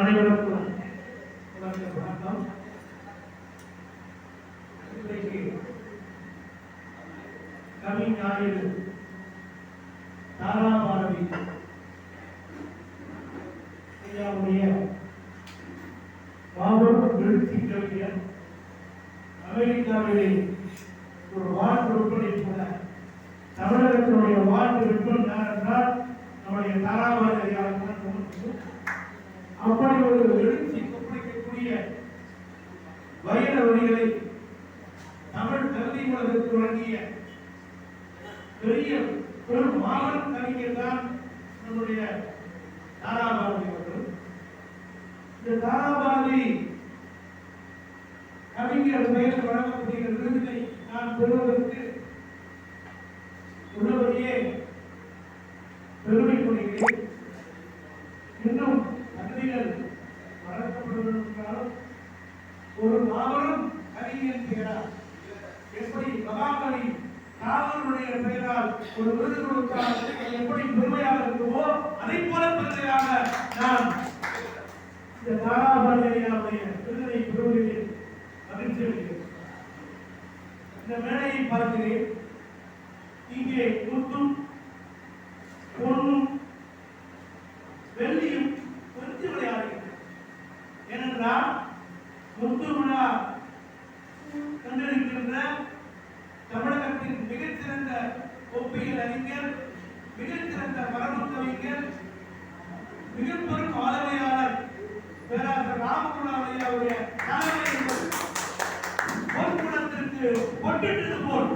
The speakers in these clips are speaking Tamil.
Haremos நொடிகளை தமிழ் கல்வி உலகிற்கு வழங்கிய விருது எப்படி பெருமையாக இருக்குமோ அதை போல பெருமையாக நான் இந்த தாராபரணியாருடைய விருதினை பெறுவதில் மகிழ்ச்சி அடைகிறேன் இந்த மேடையை பார்க்கிறேன். இங்கே முத்தும் பொண்ணும் வெள்ளியும் குறித்து விளையாடுகிறது ஏனென்றால் முத்து விழா கண்டிருக்கின்ற தமிழகத்தின் மிகச்சிறந்த கோப்பையில் அறிஞர் மிகச்சிறந்த மரபு கவிஞர் மிகப்பெரும் ஆளுமையாளர் பேராசர் ராமகுணாமையாவுடைய தலைமை பொன்குணத்திற்கு பொட்டிட்டு போல்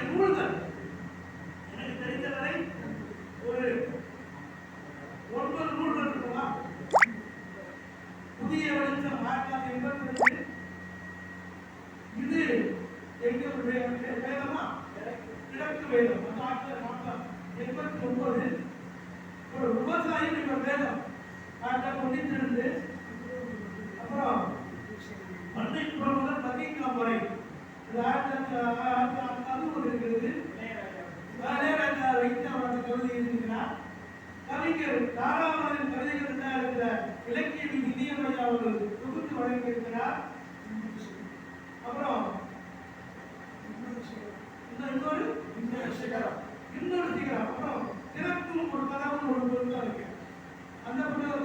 அவருடைய நூல்கள்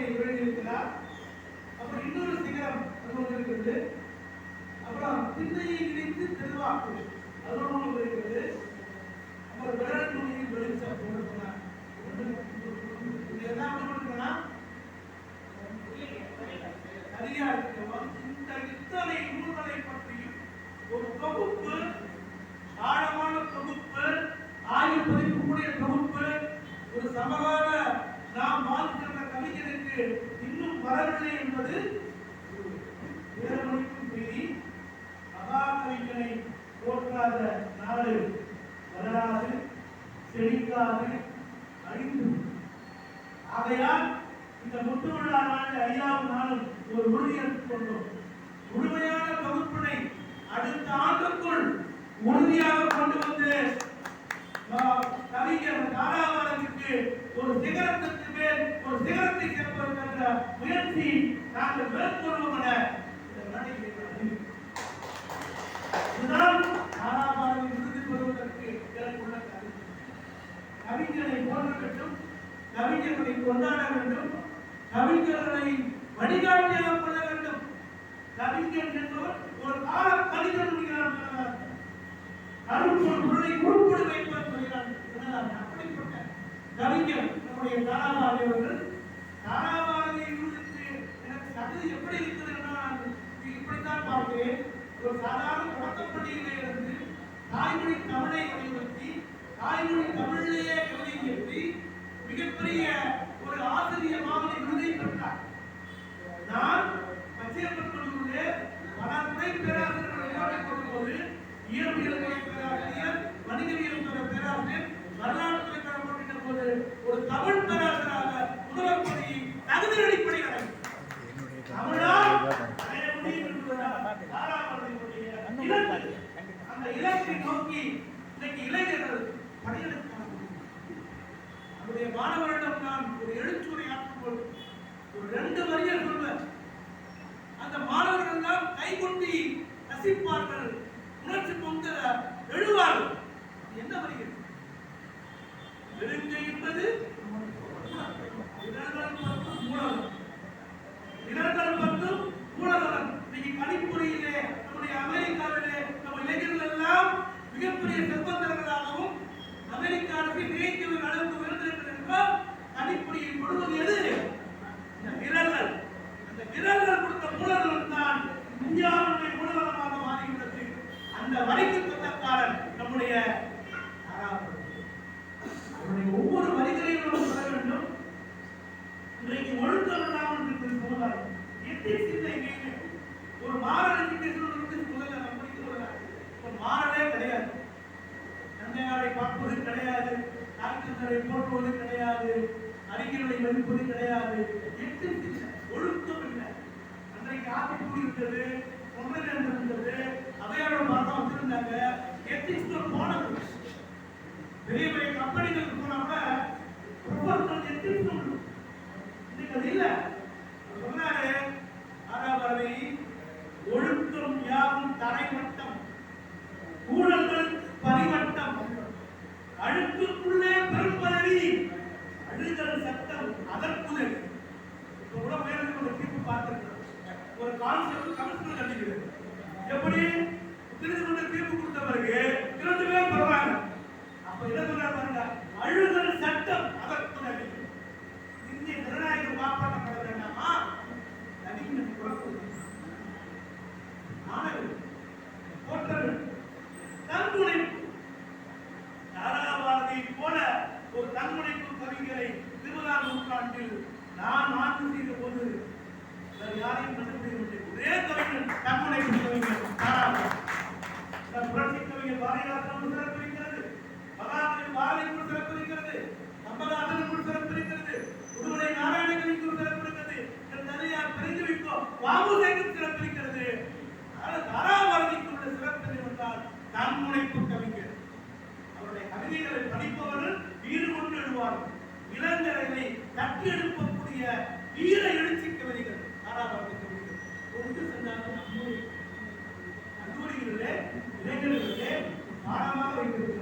மனதை எழுதியிருக்கிறார் அப்புறம் இன்னொரு சிகரம் அது இருக்கிறது அப்புறம் சிந்தையை இணைத்து திருவாக்கு. அது ஒன்று இருக்கிறது அப்புறம் விரல் நுனியில் போடுறது. கண்முனைப்பு கவிஞரை இருபதாம் நூற்றாண்டில் நான் ஆட்சி செய்த போது யாரையும் பற்றி ஒரே கவிஞர் கண்முனைப்பு கவிஞர் புரட்சி கவிஞர் பாரதிதாசன் சிறப்பிருக்கிறது மகாத்மா பாரதிக்கு சிறப்பிருக்கிறது நம்மள அண்ணனுக்கு சிறப்பிருக்கிறது உடுமலை நாராயணகனுக்கு சிறப்பிருக்கிறது தனியார் பிரிந்து வைக்கும் வாமுசேக்கு சிறப்பிருக்கிறது தாராபாரதிக்கு உள்ள சிறப்பு என்றால் கண்முனைப்பு கவிஞர் அவருடைய கவிதைகளை படிப்பவர்கள் ஈடுகொண்டு எழுவார்கள் இளைஞர்களை தட்டி எழுப்பக்கூடிய வீர எழுச்சி கவிதைகள் தாராபாரதி கவிதைகள் கொண்டு சென்றார்கள் கல்லூரிகளிலே இளைஞர்களிலே பாடமாக வைத்திருக்கிறார்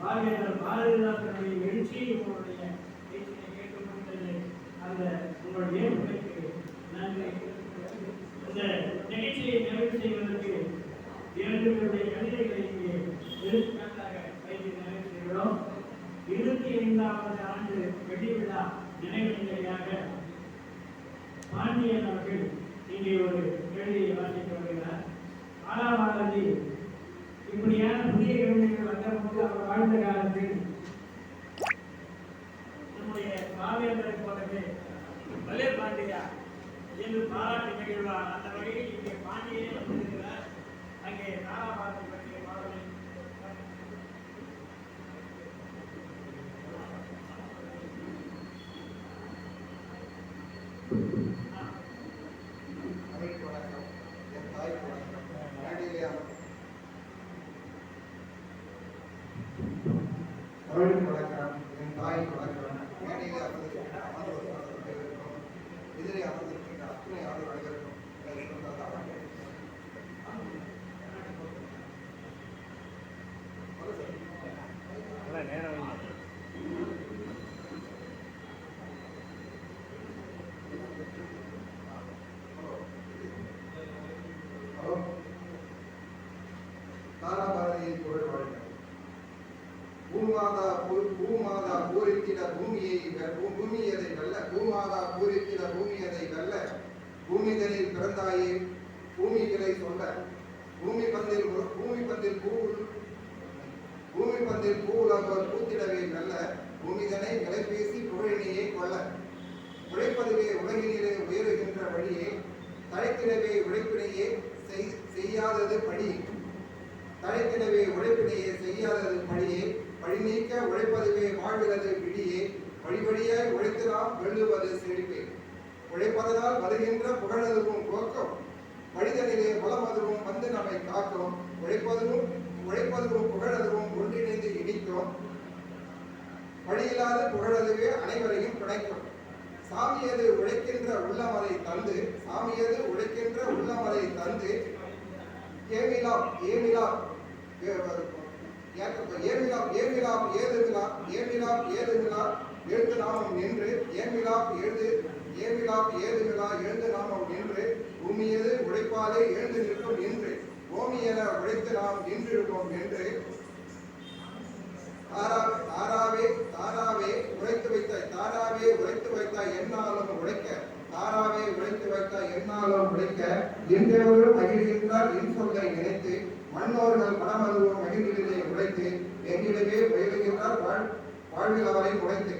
பாரதியார் பாரதிதாசனுடைய எழுச்சி உங்களுடைய பேச்சினை அந்த உங்களுடைய உழைப்பு நன்றி இந்த நிகழ்ச்சியை நிறைவு செய்வதற்கு இரண்டு கவிதைகளை இங்கே எடுத்துக்காட்டாக வைத்து நிறைவு செய்கிறோம் இருபத்தி ஐந்தாவது ஆண்டு வெள்ளி விழா நினைவு நிலையாக பாண்டியன் அவர்கள் இங்கே ஒரு எழுதியை வாசித்து வருகிறார். ஆறாவது இப்படியான புதிய கவிதை வந்தபோது அவர் வாழ்ந்த காலத்தில் பூமாதா பூமாதா பூரித்திட பூமியை பூ- பூமியதை வெல்ல பூமாதா பூரித்திட பூமியதை வெல்ல பூமிதனில் பிறந்தாயே. பூமிகளை சொல்ல. பூமி பந்தில் பூமி பந்தில் பூ பூமி பந்தில் பூ உலகோர் பூத்திடவே நல்ல பூமிதனை விலை பேசி புகழினியை கொள்ள உழைப்பதுவே உலகினிலே உயருகின்ற வழியே. தழைத்திடவே உழைப்பினையே செய்- செய்யாதது படி தழைத்திடவே உழைப்பினையே செய்யாதது பழியே. வழி நீக்க உழைப்பதுவே வாழ்கிறது விடியே வழி வழியாய் உழைத்து நாம் வெல்லுவது செழிப்பே உழைப்பதனால் வருகின்ற புகழதுவும் துவக்கம். மனிதனிலே வளம் அதுவும் வந்து நம்மை காக்கும். உழைப்பதுவும் உழைப்பதுவும் புகழதுவும் ஒன்றிணைந்து இணைக்கும் வழியில்லாத புகழதுவே அனைவரையும் பிணைக்கும் சாமியது உழைக்கின்ற உள்ளமரை தந்து சாமியது உழைக்கின்ற உள்ளமரை தந்து ஏமிலா ஏமிலாம் ஏமிலாம் ஏமிலாம் ஏதுமிலாம் ஏமிலாம் ஏதுமிலாம் எழுந்து நாமம் நின்று ஏமிலாம் எழுது. ஏமிலாம் ஏதுமிலா எழுந்து நாமம் நின்று. உமியது உழைப்பாலே எழுந்து நிற்கும் என்று பூமி என உழைத்து நாம் நின்றிருப்போம் என்று தாராவே தாராவே உழைத்து வைத்த தாராவே உழைத்து வைத்த என்னாலும் உழைக்க. தாராவே உழைத்து என்னாலும் உழைக்க இன்றெவரும் மகிழ்கின்றார் என் சொல்லை நினைத்து மன்னோர்கள் மனமருவம் மகிழ்நிலை உழைத்து எங்கிடவே உயர்கின்றார் வாழ் வாழ்வில் அவரை உழைத்து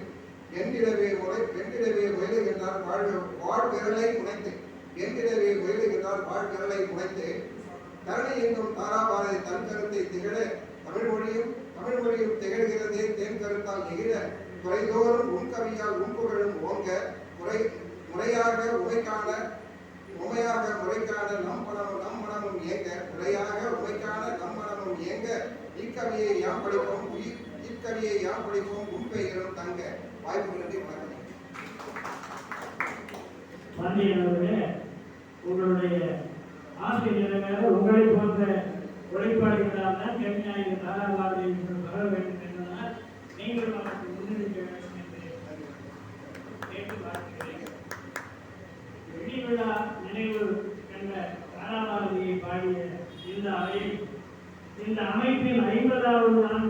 என்னிடவே உழை என்னிடவே உயர்கின்றார் வாழ்வு வாழ்விரலை உழைத்து என்னிடவே உயர்கின்றார் வாழ்விரலை உழைத்து தரணி என்னும் தாராபாரதி தன் கருத்தை திகழ தமிழ் மொழியும் தமிழ் மொழியும் திகழ்கிறதே தேன் கருத்தால் நிகழ குறைதோறும் உன் கவியால் உன் புகழும் ஓங்க குறை முறையாக உமைக்கான உமையாக முறைக்கான நம் பணமும் நம் மனமும் ஏங்க. முறையாக உமைக்கான நம் மனமும் ஏங்க. இக்கவியை யாம் படிப்போம் உயிர் இக்கவியை யாம் படிப்போம் உன் பெயரும் தங்க. வாய்ப்பு வணக்கம். பாண்டியன் உங்களுடைய ஆசை நிறைவேற உங்களை போன்ற உழைப்பாளிகளால் தான் கவிஞாயிறு தாராபாரதி வர வேண்டும் என்பதனால் நீங்கள் அவருக்கு முன்னெடுக்க வேண்டும் என்று கேட்டு பார்க்கிறேன் வெள்ளி விழா நினைவு என்ற தாராபாரதியை பாடிய இந்த அவை இந்த அமைப்பின் ஐம்பதாவது ஆண்டு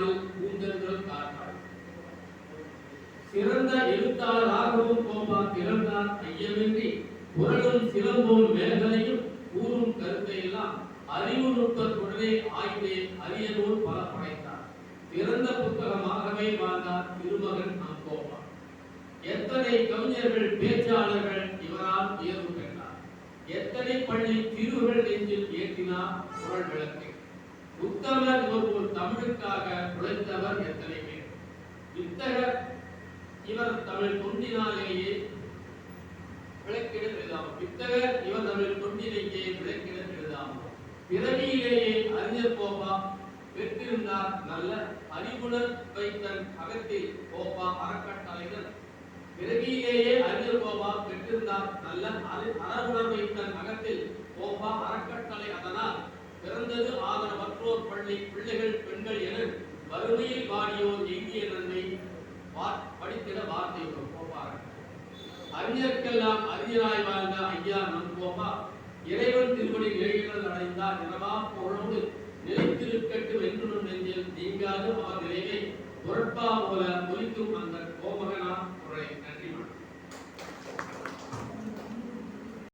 கேட்டோர் காதில் காரணம். சிறந்த எழுத்தாளராகவும் கோபா திறந்தார் ஐயமின்றி. குரலும் சிலம்போல் மேகலையும் கூறும் கருத்தையெல்லாம் அறிவு நுட்பத்துடனே ஆய்வே அரிய நூல் பல படைத்தார் பிறந்த புத்தகமாகவே வாழ்ந்தார் திருமகன் நம் கோபா. எத்தனை கவிஞர்கள் பேச்சாளர்கள் இவரால் உயர்வு பெற்றார். எத்தனை பள்ளி திருவுகள் நெஞ்சில் ஏற்றினார் குரல் விளக்கை. உத்தமர் ஒருவர் ஒரு தமிழுக்காக உழைத்தவர் எத்தனை பேர்? இத்தக இவர் தமிழ் தொண்டினாலேயே விளக்கிட எழுதாமல் இவர் தமிழ் தொண்டிலேயே விளக்கிட எழுதாமல் பிறவியிலேயே அறிஞர் கோபா பெற்றிருந்தார். நல்ல அறிவுணர் வைத்தன் அகத்தில் கோபா அறக்கட்டளைகள் பிறவியிலேயே அறிஞர் கோபா பெற்றிருந்தார். நல்ல அறி- அறவுணர் வைத்தன் அகத்தில் கோபா அறக்கட்டளை அதனால் பிறந்தது ஆதரவற்றோர் பள்ளி பிள்ளைகள் பெண்கள் என வறுமையில் வாடியோர் எங்கிய நன்மை. படித்திட வார்த்தை வரும் அறிஞர்க்கெல்லாம் அறிஞராய் வாழ்ந்த ஐயா நம் கோபா இறைவன் திருவடி நிலைகள் அடைந்தார் எனவா பொருளோடு நிலைத்திருக்கட்டும் என்று நெஞ்சில் நீங்காது அவர் நிலையை பொருட்பா போல ஒலிக்கும் அந்த கோமகனாம் குரலை நன்றி.